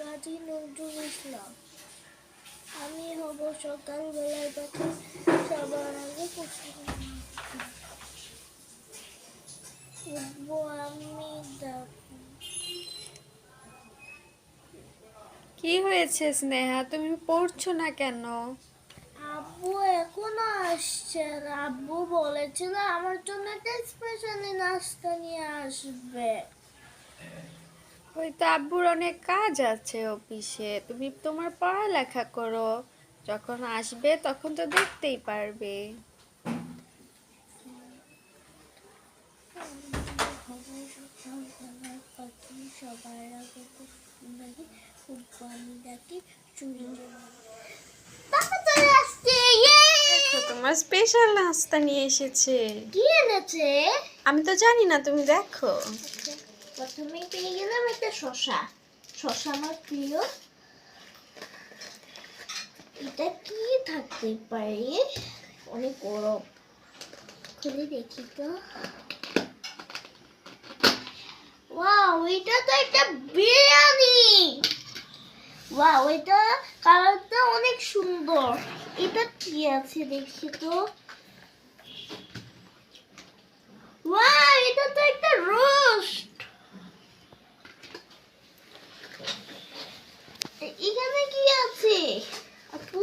কাজী নজরুল ইসলাম। আমি হব সকালবেলায় পাখি সবার আগে উঠবো আমি কি হয়েছে স্নেহা? তুমি পড়ছো না কেন? আব্বু এখনও আসছে আব্বু বলেছিল আমার জন্য একটা স্পেশালি নাস্তা নিয়ে আসবে। ওই তো আব্বুর অনেক কাজ আছে অফিসে। তুমি তোমার পড়ালেখা করো। যখন আসবে তখন তো দেখতেই পারবে। সবার আগে তোমার স্পেশাল নাস্তা নিয়ে এসেছে। কি এনেছে? আমি তো জানি না তুমি দেখো। প্রথমে পেয়ে গেলাম একটা শশা শশা আমার প্রিয়। এটা কি থাকতে পারে? অনেক গরম। খুলে দেখি তো। এটা তো একটা বিরিয়ানি! ওয়াও, এটা কালারটা অনেক সুন্দর। এটা কি আছে দেখি তো ওয়াও এটা তো একটা রোস্ট এখানে কি আছে আপু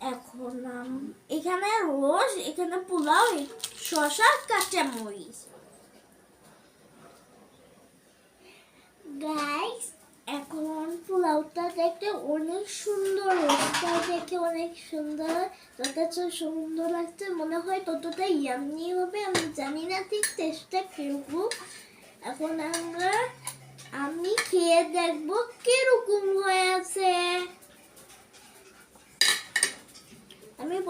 এখন এখানে রোজ, এখানে পোলাও শশা কাঁচা মরিচ এখন পোলাওটা দেখতে অনেক সুন্দর রোজটা দেখতে অনেক সুন্দর যত সুন্দর লাগছে, মনে হয় ততটা ইয়ামি হবে, আমি জানি না, ঠিক টেস্টটা কীরকম। এখন আমরা, আমি খেয়ে দেখব কীরকম হয়েছে। আমি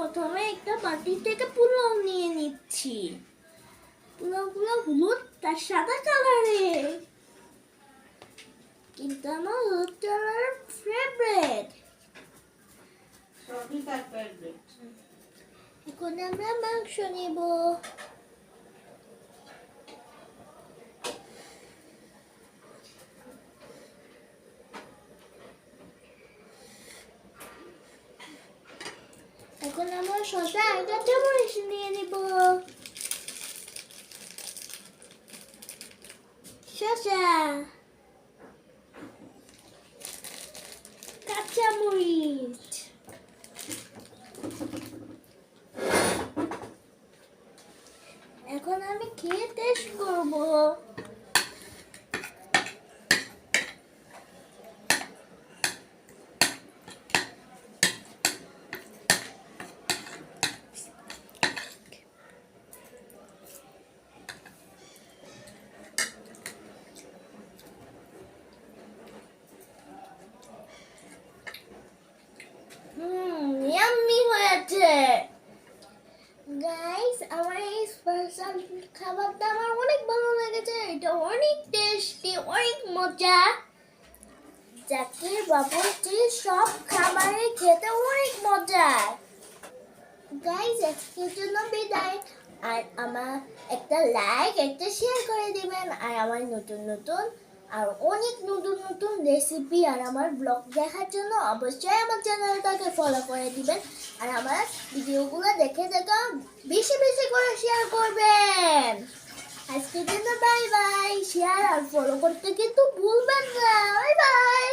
প্রথমে একটা বাটি থেকে পোলাও নিয়ে নিচ্ছি। পোলাওগুলো হলুদ তার সাদা কালারে কিন্তু আমার হলুদ কালার ফেভারিট এখন আমরা মাংস নিব। এখন আমরা শসা আর কাঁচা মরিচ নিয়ে নিব শসা কাঁচা মরিচ এখন আমি খেয়ে টেস্ট করব হুম ইয়াম্মি হয়েছে গাইস আমার এই স্পেশাল খাবারটা আমার অনেক ভালো লেগেছে, এটা অনেক টেস্টি অনেক মজা। জাকির বাবুটি সব খাবারে খেতে অনেক মজা। গাইস আজকের জন্য বিদায়। আর আমার একটা লাইক একটা শেয়ার করে দিবেন। আর আমার নতুন নতুন, আর অনেক নতুন নতুন রেসিপি আর আমার ব্লগ দেখার জন্য অবশ্যই আমার চ্যানেলটাকে ফলো করে দিবেন। আর আমার ভিডিওগুলো দেখে দেখে বেশি বেশি করবেন। আজকের জন্য বাই বাই শেয়ার আর ফলো করতে কিন্তু ভুলবেন না। Bye bye